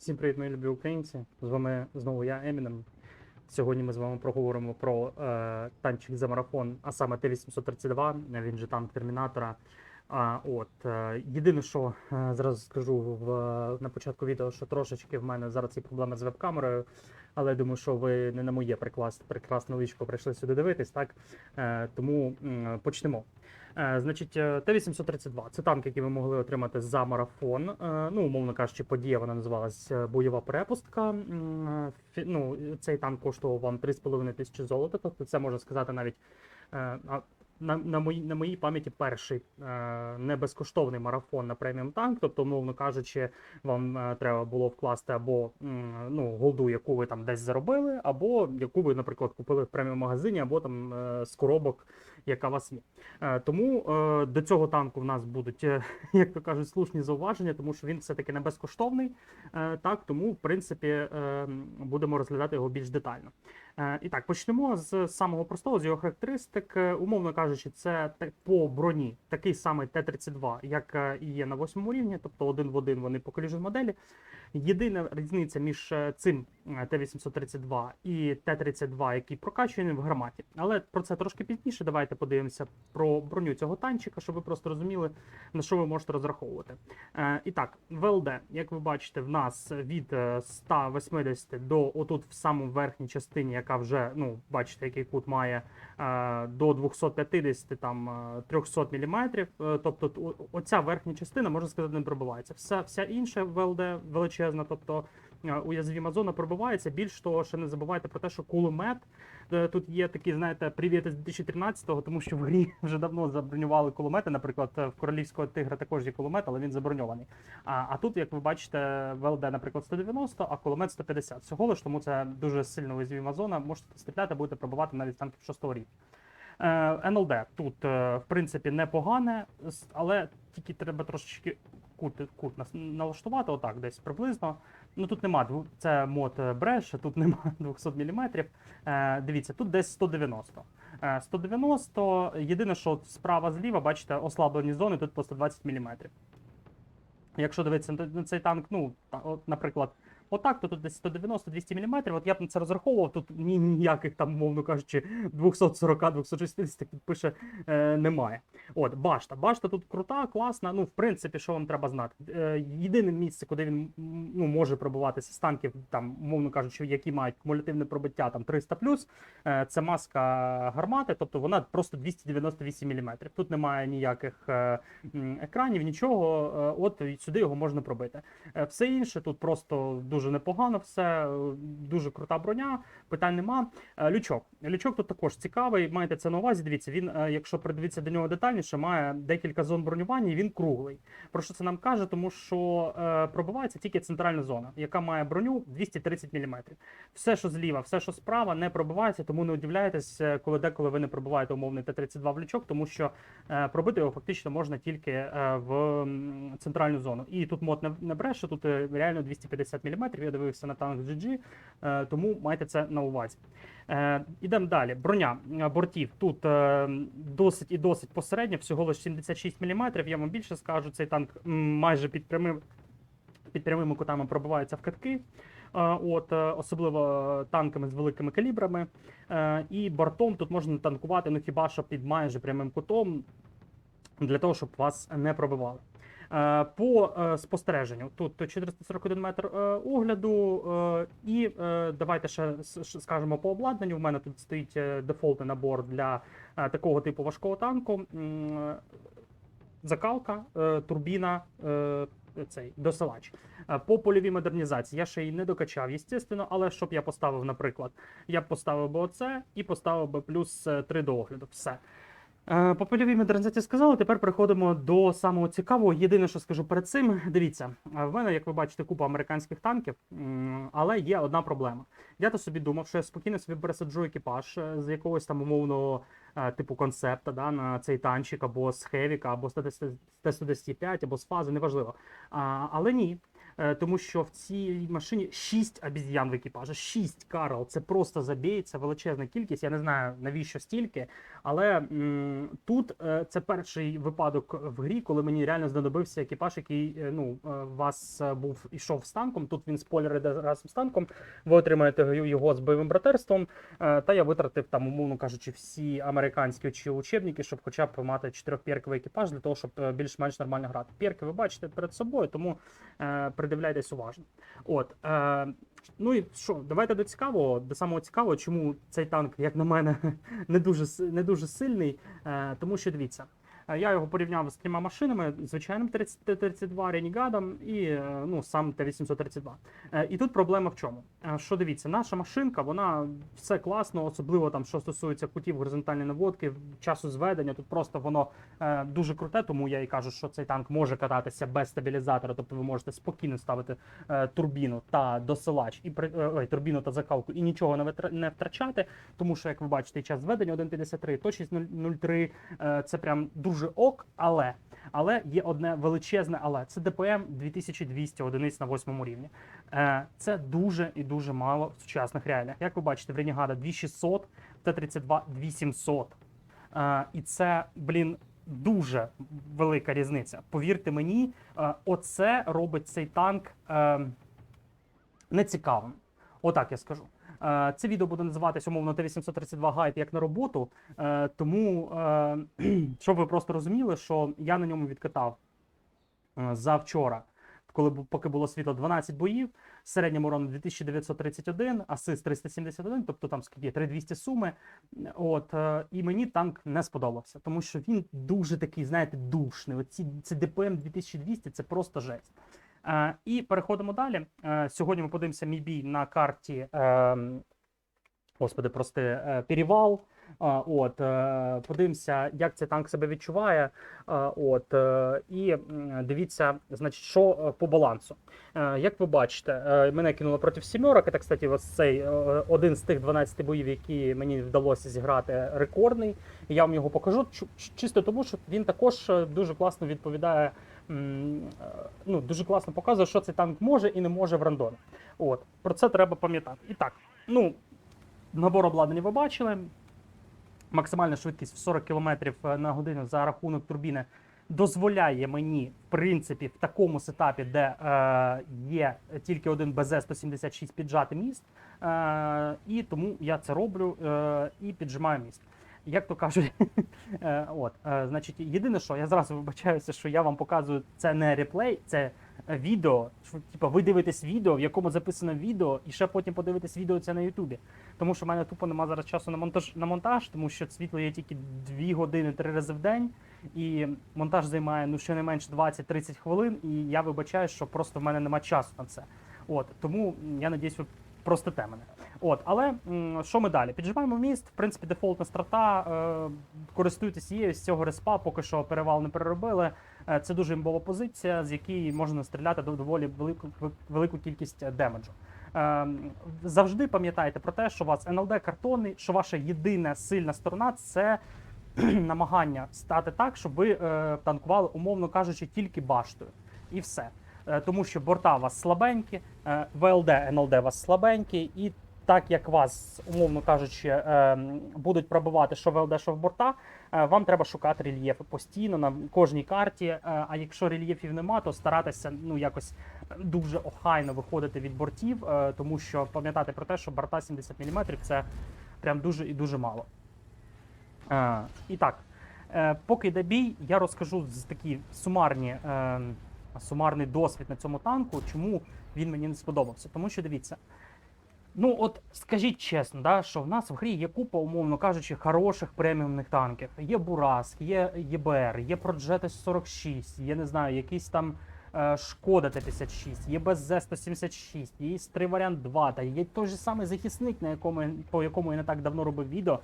Всім привіт, мої любі українці. З вами знову я, Еміном. Сьогодні ми з вами проговоримо про е, танчик за марафон, а саме Т-832, він же танк Термінатора. А, от, е, єдине, що е, зразу скажу в, на початку відео, що трошечки в мене зараз є проблеми з веб-камерою, але думаю, що ви не на моє прекрасне, личко прийшли сюди дивитись, так? Е, тому почнемо. Е, Значить, е, Т-832 це танк, який ви могли отримати за марафон. Ну, умовно кажучи, подія вона називалась бойова перепустка. Ну, цей танк коштував вам 3,5 тисячі золота. Тобто, це можна сказати навіть на, на, моїй, на моїй пам'яті перший е, не безкоштовний марафон на преміум танк. Тобто, умовно кажучи, вам е, треба було вкласти або м, ну, голду, яку ви там десь заробили, або яку ви, наприклад, купили в преміум магазині, або там е, з коробок, яка вас є. Е, Тому е, до цього танку в нас будуть, е, як то кажуть, слушні зауваження, тому що він все-таки не безкоштовний. е, Так, тому, в принципі, е, будемо розглядати його більш детально. Е, І так, почнемо з самого простого, з його характеристик. Е, Умовно кажучи, це по броні такий самий Т-32, як е, і є на восьмому рівні, тобто один в один вони по коліжн моделі. Єдина різниця між цим е, Т-832 і Т-32, який прокачує в гарматі. Але про це трошки пізніше. Давайте подивимося про броню цього танчика, щоб ви просто розуміли, на що ви можете розраховувати. І так, ВЛД, як ви бачите, в нас від е, 180 до отут в самому верхній частині, яка вже, ну, бачите, який кут має е, до 250 там е, 300 мм. Тобто оця верхня частина, можна сказати, не пробивається. Вся, вся інша ВЛД величезна, тобто е, уязвима зона пробивається. Більш того, ще не забувайте про те, що кулемет е, тут є такий, знаєте, привіт з 2013-го, тому що в грі вже давно забронювали кулемети. Наприклад, в королівського тигра також є кулемет, але він заброньований. А, а тут, як ви бачите, ВЛД, наприклад, 190, а кулемет 150. Всього лиш, тому це дуже сильно уязвима зона. Можете стріляти, будете пробувати навіть танків 6 рівня. Е, НЛД тут, в принципі, непогане, але тільки треба трошечки кут, кут налаштувати, отак, десь приблизно. Ну тут нема, це мод бреш, тут нема 200 мм. Е, дивіться, тут десь 190. Е, 190, єдине, що справа зліва, бачите, ослаблені зони, тут по 120 мм. Якщо дивитися на цей танк, ну, наприклад, отак, то тут десь 190-200 мм. От я б на це розраховував, тут ніяких там, мовно кажучи, 240-260, як тут пише, е, немає. От, башта. Башта тут крута, класна. Ну, в принципі, що вам треба знати? Е, єдине місце, куди він ну, може пробуватися з танків, там, мовно кажучи, які мають кумулятивне пробиття там 300 е, це маска гармати, тобто вона просто 298 мм. Тут немає ніяких е, екранів, нічого. е, От сюди його можна пробити. Е, Все інше тут просто дуже непогано, все дуже крута броня, питань нема. Е, Лючок. Лючок тут також цікавий. Маєте це на увазі. Дивіться, він, е, якщо придивитися до нього детальніше, має декілька зон бронювання, і він круглий. Про що це нам каже? Тому що е, пробивається тільки центральна зона, яка має броню 230 мм. Все, що зліва, все, що справа, не пробивається, тому не удивляйтесь, коли деколи ви не пробиваєте умовний Т-32 в лючок, тому що пробити його фактично можна тільки в центральну зону. І тут мод не, бреше, тут реально 250 мм. Я дивився на танк GG, е, тому майте це на увазі. Е, ідемо далі. Броня е, бортів тут досить і досить посередня, всього лише 76 мм. Я вам більше скажу, цей танк майже під прямим під прямими кутами пробивається в катки. От, особливо танками з великими калібрами. І бортом тут можна танкувати, ну хіба що під майже прямим кутом, для того, щоб вас не пробивали. Е, По е, спостереженню тут 441 метр е, огляду, і давайте ще скажемо по обладнанню. У мене тут стоїть дефолтний набор для такого типу важкого танку. Закалка, турбіна, цей досилач. По польовій модернізації я ще її не докачав, звісно, але щоб я поставив, наприклад, я б поставив би оце і поставив би плюс 3 до огляду. Все. Е, По польовій модернізації сказали. Тепер переходимо до самого цікавого. Єдине, що скажу перед цим, дивіться, е, в мене, як ви бачите, купа американських танків, але є одна проблема. Я то собі думав, що я спокійно собі пересаджу екіпаж е, з якогось там умовного типу концепта да, на цей танчик, або з Хевіка, або з Т-105, або з фази, неважливо. Але ні. Е, тому що в цій машині 6 обіз'ян в екіпажі, 6 Карл. Це просто забій, це величезна кількість. Я не знаю навіщо стільки, але м, тут е, це перший випадок в грі, коли мені реально знадобився екіпаж, який е, ну вас був ішов з танком. Тут він спойлер іде разом з танком. Ви отримаєте його з бойовим братерством. Та я витратив там, умовно кажучи, всі американські чи учебники, щоб хоча б мати чотирьохпірковий екіпаж для того, щоб більш-менш нормально грати. Пірки ви бачите перед собою, тому е, придивляйтесь уважно. От е, ну і що, давайте до цікавого, до самого цікавого, чому цей танк, як на мене, не дуже не дуже сильний. Е, тому що дивіться. Е, Я його порівняв з трьома машинами: звичайним 30 Т-32 Ренігадом і е, ну, сам Т-832. Е, І тут проблема в чому? Що дивіться, наша машинка, вона все класно, особливо там, що стосується кутів горизонтальної наводки, часу зведення. Тут просто воно дуже круте, тому я і кажу, що цей танк може кататися без стабілізатора, тобто ви можете спокійно ставити турбіну та досилач і ой, турбіну та закалку і нічого не втрачати, тому що, як ви бачите, час зведення 1.53, точність 0.03, е, це прям дуже ок, але. Але є одне величезне, але це ДПМ 2200 одиниць на восьмому рівні. Е, Це дуже і дуже мало в сучасних реаліях. Як ви бачите, в Ренігада 2600, Т-32 2700. Е, І це, блін, дуже велика різниця. Повірте мені, е, оце робить цей танк е, нецікавим. Отак я скажу. Е, Це відео буде називатись умовно Т-832 гайд як на роботу. Е, Тому, е, щоб ви просто розуміли, що я на ньому відкатав завчора, коли поки було світло 12 боїв, середньому урону 2931, асист 371, тобто там скільки 3200 суми. От, і мені танк не сподобався, тому що він дуже такий, знаєте, душний. Оці це ДПМ 2200, це просто жесть. Е, і переходимо далі. Е, сьогодні ми подивимося мій бій на карті. Е, Господи, прости, перевал. От, подивимося, як цей танк себе відчуває. От, і дивіться, значить, що по балансу. Як ви бачите, мене кинуло проти сімерок. Це, кстати, ось цей один з тих 12 боїв, які мені вдалося зіграти, рекордний. Я вам його покажу чисто тому, що він також дуже класно відповідає. Е, Ну, дуже класно показує, що цей танк може і не може в рандомі. От, про це треба пам'ятати. І так, ну, набор обладнання ви бачили. Максимальна швидкість в 40 км на годину за рахунок турбіни дозволяє мені, в принципі, в такому сетапі, де е, є тільки один БЗ-176 піджати міст. Е, і тому я це роблю е, і піджимаю міст. Як то кажуть, е, от, е, значить, єдине, що я зразу вибачаюся, що я вам показую, це не реплей, це відео. Типу, ви дивитесь відео, в якому записано відео, і ще потім подивитесь відео це на Ютубі. Тому що в мене тупо нема зараз часу на монтаж, на монтаж, тому що світло є тільки 2 години три рази в день, і монтаж займає ну щонайменш 20-30 хвилин, і я вибачаю, що просто в мене нема часу на це. От тому я надіюсь, ви простите мене. От, але що ми далі? Піджимаємо міст, в принципі, дефолтна страта. Е, користуйтесь її з цього респа, поки що перевал не переробили. Е, це дуже імбова позиція, з якої можна стріляти до доволі велику, велику кількість демеджу. Е, завжди пам'ятайте про те, що у вас НЛД картонний, що ваша єдина сильна сторона це намагання стати так, щоб ви танкували, умовно кажучи, тільки баштою. І все. Тому що борта у вас слабенькі, ВЛД, НЛД у вас слабенькі, і так як вас, умовно кажучи, е, будуть пробивати що ВЛД, що борта, е, вам треба шукати рельєфи постійно на кожній карті. е, А якщо рельєфів нема, то старатися ну якось дуже охайно виходити від бортів, тому що пам'ятати про те, що борта 70 мм це прям дуже і дуже мало. І так, поки йде бій, я розкажу з такі сумарні, сумарний досвід на цьому танку, чому він мені не сподобався. Тому що дивіться. Ну, от скажіть чесно, да, що в нас в грі є купа, умовно кажучи, хороших преміумних танків. Є Бураск, є ЄБР, є Проджет 46, є не знаю, якийсь там е, Шкода Т-56, є БЗ-176, є С3 варіант 2, та є той же самий захисник, на якому, по якому я не так давно робив відео,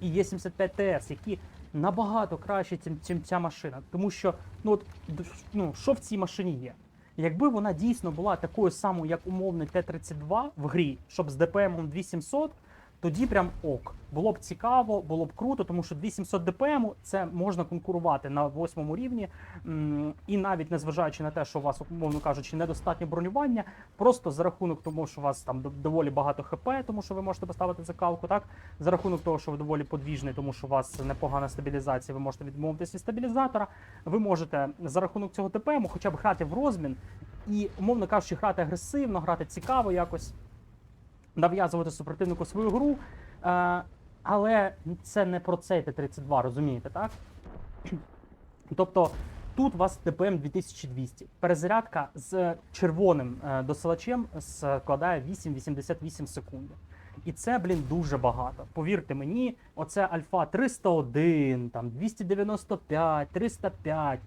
і є 75 ТС, які набагато краще, чим, ця машина. Тому що, ну от ну, що в цій машині є? Якби вона дійсно була такою самою, як умовний Т-32 в грі, щоб з ДПМом 2700, тоді прям ок. Було б цікаво, було б круто, тому що 2700 ДПМ це можна конкурувати на восьмому рівні. І навіть незважаючи на те, що у вас, умовно кажучи, недостатньо бронювання, просто за рахунок того, що у вас там доволі багато ХП, тому що ви можете поставити закалку, так? За рахунок того, що ви доволі подвіжний, тому що у вас непогана стабілізація, ви можете відмовитися від стабілізатора. Ви можете за рахунок цього ТПМ хоча б грати в розмін і, умовно кажучи, грати агресивно, грати цікаво якось, нав'язувати супротивнику свою гру. Е, але це не про цей Т-32, розумієте, так? Тобто тут у вас ТПМ 2200. Перезарядка з червоним е, досилачем складає 8,88 секунди. І це, блін, дуже багато. Повірте мені, оце Альфа 301, там 295, 305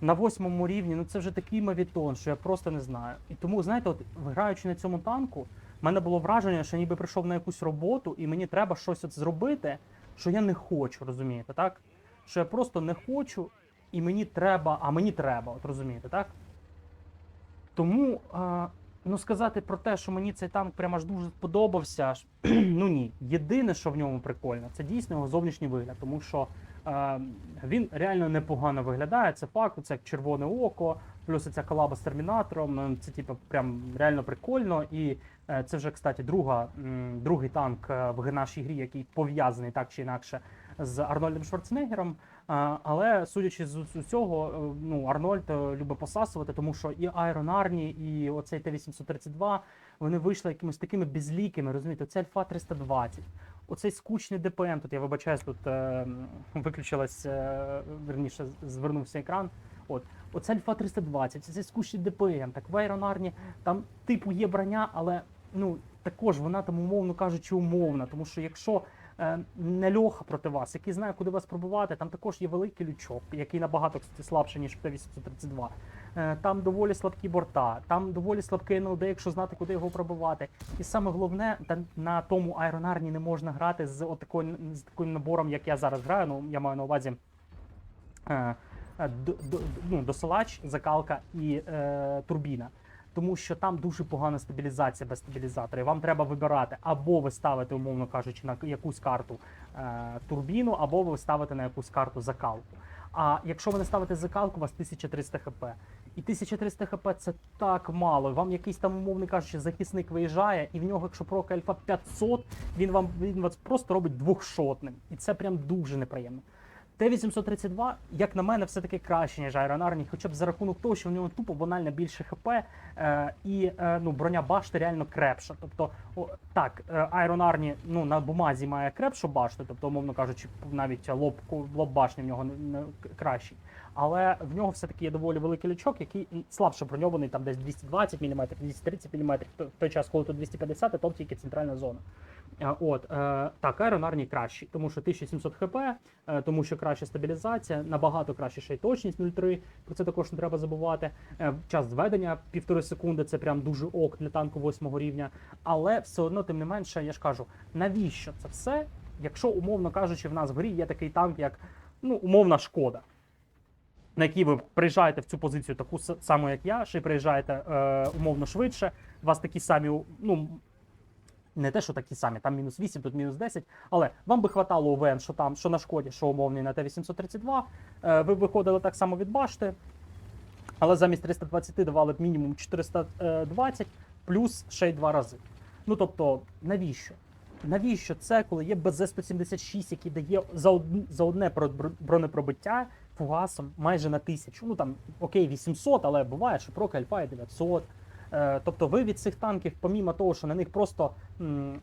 на восьмому рівні, ну це вже такий мавітон, що я просто не знаю. І тому, знаєте, от граючи на цьому танку, в мене було враження, що ніби прийшов на якусь роботу, і мені треба щось от зробити, що я не хочу, розумієте, так? Що я просто не хочу, і мені треба, а мені треба, от розумієте, так? Тому, а, ну сказати про те, що мені цей танк прямо аж дуже сподобався, ну ні. Єдине, що в ньому прикольно, це дійсно його зовнішній вигляд, тому що він реально непогано виглядає. Це факт, це як червоне око, плюс ця колаба з термінатором. е, Це типу прям реально прикольно. І е, це вже, кстати, друга, другий танк е, в нашій грі, який пов'язаний так чи інакше з Арнольдом Шварценеггером. Але судячи з усього, е, ну Арнольд любить посасувати, тому що і Айрон Арні, і оцей Т-832 вони вийшли якимись такими безлікими, розумієте, це Альфа 320. Оцей скучний ДПМ, тут я вибачаюсь, тут е, виключилась, е, верніше, звернувся екран. От, оце Альфа 320, це скучний ДПМ. Так в Айронарні там типу є броня, але ну також вона там, умовно кажучи, умовна. Тому що якщо е, не льоха проти вас, який знає, куди вас пробувати, там також є великий лючок, який набагато кстати, слабший, ніж в Т-832. Е, Там доволі слабкі борта, там доволі слабкий НЛД, якщо знати, куди його пробивати. І саме головне, на тому Айронарні не можна грати з отакою з таким набором, як я зараз граю. Ну я маю на увазі. Е, е, д- д- ну, досилач, закалка і е, турбіна. Тому що там дуже погана стабілізація без стабілізатора. І вам треба вибирати, або ви ставите, умовно кажучи, на якусь карту е, турбіну, або ви ставите на якусь карту закалку. А якщо ви не ставите закалку, у вас 1300 хп. І 1300 хп це так мало. Вам якийсь там, умовно кажучи, захисник виїжджає, і в нього, якщо прока альфа 500, він вам він вас просто робить двохшотним. І це прям дуже неприємно. Т-832, як на мене, все-таки краще, ніж Army, хоча б за рахунок того, що в нього тупо банально більше ХП, е, і е, ну, броня башти реально крепша. Тобто, о, так, е, Iron Army ну, на бумазі має крепшу башту, тобто, умовно кажучи, навіть лоб, лоб башні в нього кращий. Але в нього все-таки є доволі великий лючок, який слабше броньований, там десь 220 мм, 230 мм, в той час, коли тут 250, то тільки центральна зона. Е, От, е, так, Army кращий, тому що 1700 хп, е, тому що краща стабілізація, набагато краще ще й точність 0,3, про це також не треба забувати. Час зведення півтори секунди, це прям дуже ок для танку 8 рівня. Але все одно, тим не менше, я ж кажу, навіщо це все, якщо, умовно кажучи, в нас в грі є такий танк, як ну, умовна шкода. На якій ви приїжджаєте в цю позицію таку саму, як я, ще приїжджаєте е, умовно швидше. У вас такі самі, ну не те, що такі самі, там мінус 8, тут мінус 10, але вам би хватало УВН, що там, що на шкоді, що умовний на Т-832. Е, ви б виходили так само від башти, але замість 320 давали б мінімум 420 плюс ще й два рази. Ну тобто, навіщо? Навіщо це, коли є БЗ-176, який дає за, од... за одне бро- бро- бронепробиття фугасом майже на тисячу. Ну там окей, 800, але буває, що прока альфа є 900. Е, тобто ви від цих танків, помімо того, що на них просто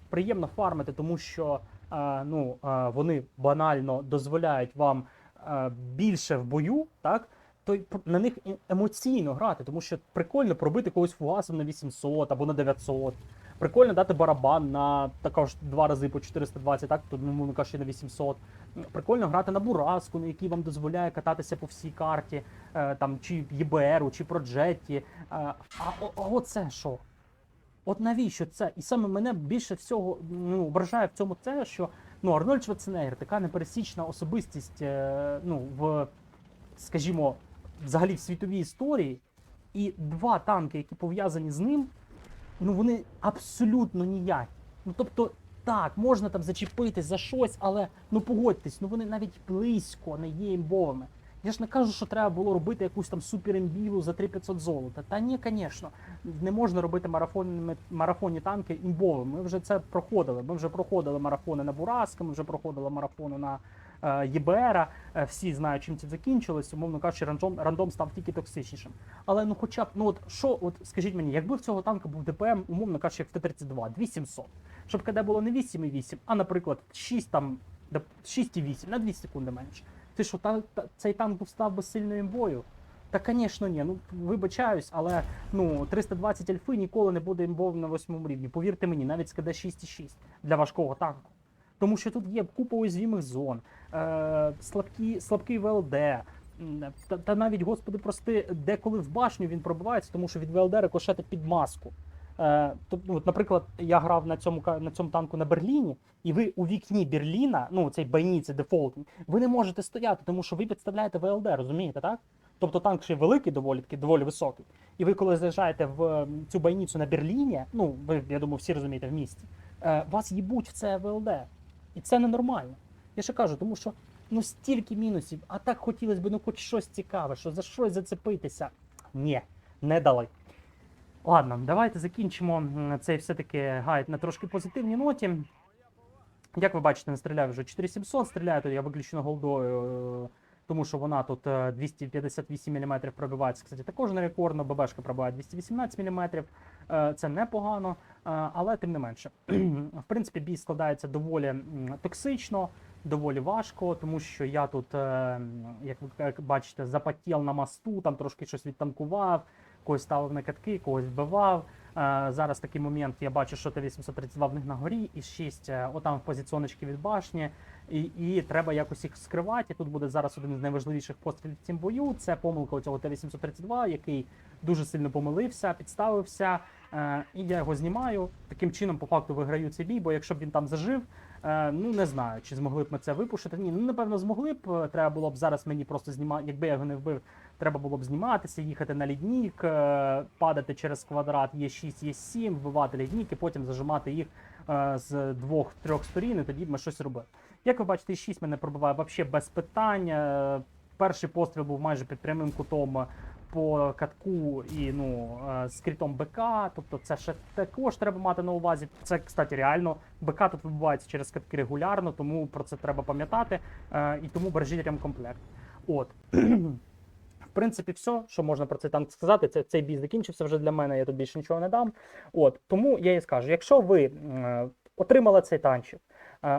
приємно фармити, тому що е, ну, е, вони банально дозволяють вам більше в бою, так? То на них емоційно грати, тому що прикольно пробити когось фугасом на 800 або на 900. Прикольно дати барабан на також два рази по 420, так, тут, ну, кажучи, на 800. Прикольно грати на бураску, на який вам дозволяє кататися по всій карті, е, там, чи ЄБРу, чи Проджетті. Е, а, о- а оце що? От навіщо це? І саме мене більше всього ну, вражає в цьому те, що ну, Арнольд Шварценеггер, така непересічна особистість е, ну, в, скажімо, взагалі в світовій історії, і два танки, які пов'язані з ним, ну вони абсолютно ніякі. Ну тобто, так, можна там зачепитись за щось, але ну погодьтесь, ну вони навіть близько не є імбовими. Я ж не кажу, що треба було робити якусь там супер імбіву за 3500 золота. Та ні, звісно, не можна робити марафонні, марафонні танки імбовими. Ми вже це проходили. Ми вже проходили марафони на Бураска, ми вже проходили марафони на е, ЄБР. Е, всі знають, чим це закінчилось. Умовно кажучи, рандом, рандом став тільки токсичнішим. Але ну, хоча б, ну от що, от скажіть мені, якби в цього танка був ДПМ, умовно кажучи, як в Т-32, 2700, щоб КД було не 8,8, а, наприклад, 6 там, 6,8, на 2 секунди менше. Ти що, та, та, цей танк був став би сильною імбою? Та, звісно, ні. Ну, вибачаюсь, але ну, 320 альфи ніколи не буде імбовим на восьмому рівні. Повірте мені, навіть з КД 6,6 для важкого танку. Тому що тут є купа уязвимих зон, е, слабкі, слабкий ВЛД, та, та навіть, господи, прости, деколи в башню він пробивається, тому що від ВЛД рикошети під маску. Е, тобто, от, наприклад, я грав на цьому, на цьому танку на Берліні, і ви у вікні Берліна, ну цей байні, це дефолтний, ви не можете стояти, тому що ви підставляєте ВЛД, розумієте, так? Тобто танк ще великий, доволі таки, доволі високий. І ви, коли заїжджаєте в цю байніцю на Берліні, ну ви, я думаю, всі розумієте в місті, е, вас їбуть в це ВЛД. І це ненормально. Я ще кажу, тому що ну стільки мінусів, а так хотілося б ну хоч щось цікаве, що за щось зацепитися. Ні, не дали. Ладно, давайте закінчимо цей все-таки гайд на трошки позитивній ноті. Як ви бачите, не стріляю вже 4700, стріляю тут я виключно голдою, е, тому що вона тут е, 258 мм пробивається. Кстати, також не рекордно, ББшка пробиває 218 мм. Це непогано, е, але тим не менше. В принципі, бій складається доволі токсично, доволі важко, тому що я тут, е, як ви бачите, запотів на мосту, там трошки щось відтанкував, когось ставив на катки, когось вбивав. Е, Зараз такий момент, я бачу, що Т-832 в них на горі, і 6 е, отам в позиціоночки від башні, і, і треба якось їх скривати. Тут буде зараз один з найважливіших пострілів в цім бою. Це помилка цього Т-832, який дуже сильно помилився, підставився, е, і я його знімаю. Таким чином, по факту, виграю цей бій, бо якщо б він там зажив, ну не знаю, чи змогли б ми це випушити. Ні, ну напевно, змогли б. Треба було б зараз мені просто знімати, якби я його не вбив, треба було б зніматися, їхати на ліднік, е, падати через квадрат Є6, Є7, вбивати ліднік і потім зажимати їх е, з двох-трьох сторін, і тоді б ми щось робили. Як ви бачите, І6 мене пробиває взагалі без питань. Перший постріл був майже під прямим кутом по катку і ну, е, з крітом БК. Тобто це ще також треба мати на увазі. Це, кстати, реально БК тут вибивається через катки регулярно, тому про це треба пам'ятати. І тому бережіть ремкомплект. От. Принципі, все, що можна про цей танк сказати, це цей бій закінчився вже для мене, я тут більше нічого не дам. От тому я і скажу: якщо ви е, отримали цей танчик,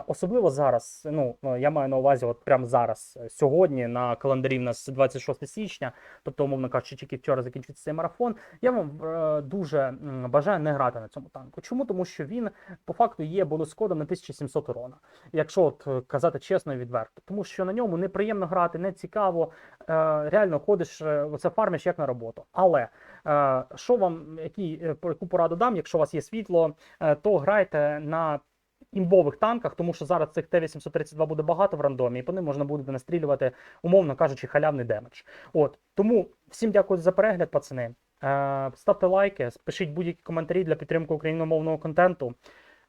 особливо зараз, ну е, я маю на увазі, от прямо зараз, е, сьогодні на календарі в нас 26 січня, тобто, умовно кажучи, тільки вчора закінчується цей марафон. Я вам е, дуже бажаю не грати на цьому танку. Чому? Тому що він по факту є бонус-кодом на 1700 урона. Якщо от е, казати чесно і відверто, тому що на ньому неприємно грати, не цікаво. Е, реально ходиш, е, оце фармиш як на роботу. Але е, що вам, які, е, яку пораду дам, якщо у вас є світло, е, то грайте на імбових танках, тому що зараз цих Т-832 буде багато в рандомі, і по ним можна буде настрілювати, умовно кажучи, халявний демедж. От тому всім дякую за перегляд, пацани. Е, ставте лайки, пишіть будь-які коментарі для підтримки україномовного контенту.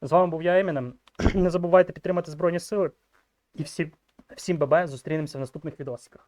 З вами був я Емінем. Не забувайте підтримати Збройні Сили. І всі, всім ББ, зустрінемося в наступних відосиках.